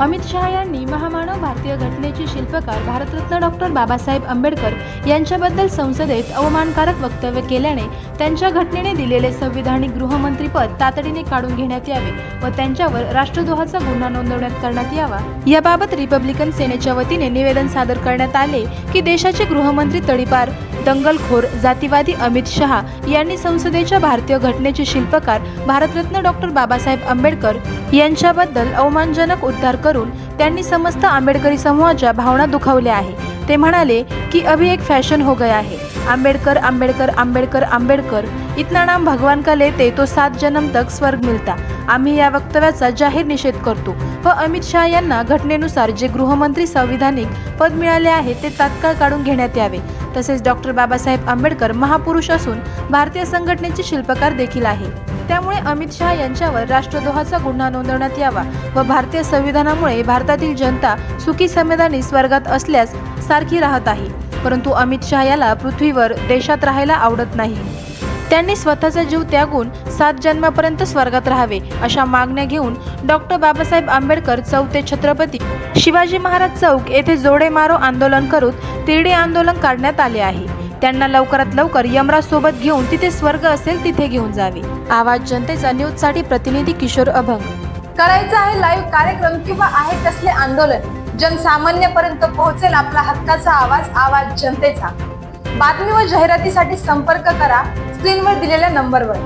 अमित शहा यांनी महामानव भारतीय घटनेचे शिल्पकार भारतरत्न डॉक्टर बाबासाहेब आंबेडकर यांच्याबद्दल संसदेत अवमानकारक वक्तव्य केल्याने त्यांच्या घटनेने दिलेले संविधानिक गृहमंत्रीपद तातडीने काढून घेण्यात यावे व त्यांच्यावर राष्ट्रद्रोहाचा गुन्हा नोंदवण्यात करण्यात यावा. याबाबत रिपब्लिकन सेनेच्या वतीने निवेदन सादर करण्यात आले की देशाचे गृहमंत्री तडीपार दंगलखोर जातीवादी अमित शहा यांनी संसदेच्या भारतीय घटनेचे शिल्पकार भारतरत्न डॉक्टर बाबासाहेब आंबेडकर यांच्याबद्दल अवमानजनक उद्धार करून त्यांनी समस्त आंबेडकरी समूहाच्या भावना दुखावल्या आहे ते म्हणाले की अभी एक फॅशन हो गया है. आंबेडकर आंबेडकर आंबेडकर आंबेडकर. इतना नाम भगवान का लेते तो सात जन्म तक स्वर्ग मिळता आम्ही या वक्तव्याचा जाहीर निषेध करतो. व अमित शहा यांना घटनेनुसार जे गृहमंत्री संविधानिक पद मिळाले आहे ते तात्काळ काढून घेण्यात यावे. तसेच डॉक्टर बाबासाहेब आंबेडकर महापुरुष असून भारतीय संघटनेचे शिल्पकार देखील आहे. त्यामुळे अमित शहा यांच्यावर राष्ट्रद्रोहाचा गुन्हा नोंदवण्यात यावा व भारतीय संविधानामुळे भारतातील जनता सुखी समाधानी स्वर्गात असल्यास सारखी राहत आहे. परंतु अमित शहा याला पृथ्वीवर देशात राहायला आवडत नाही. त्यांनी स्वतःचा जीव त्यागून सात जन्मापर्यंत स्वर्गात राहावे अशा मागण्या घेऊन डॉक्टर बाबासाहेब आंबेडकर चौक ते छत्रपती शिवाजी महाराज चौक येथे जोडे मारो आंदोलन करून तिरडे आंदोलन काढण्यात आले आहे. त्यांना लवकरात लवकर यमराज सोबत घेऊन तिथे स्वर्ग असेल तिथे घेऊन जावे. आवाज जनतेचा न्यूजसाठी प्रतिनिधी किशोर अभंग. करायचं आहे लाईव्ह कार्यक्रम किंवा आहे कसले आंदोलन. जनसामान्यपर्यंत पोहोचेल आपला हक्काचा आवाज आवाज जनतेचा. बातमी व जाहिरातीसाठी संपर्क करा. स्क्रीनवर दिलेल्या नंबरवर.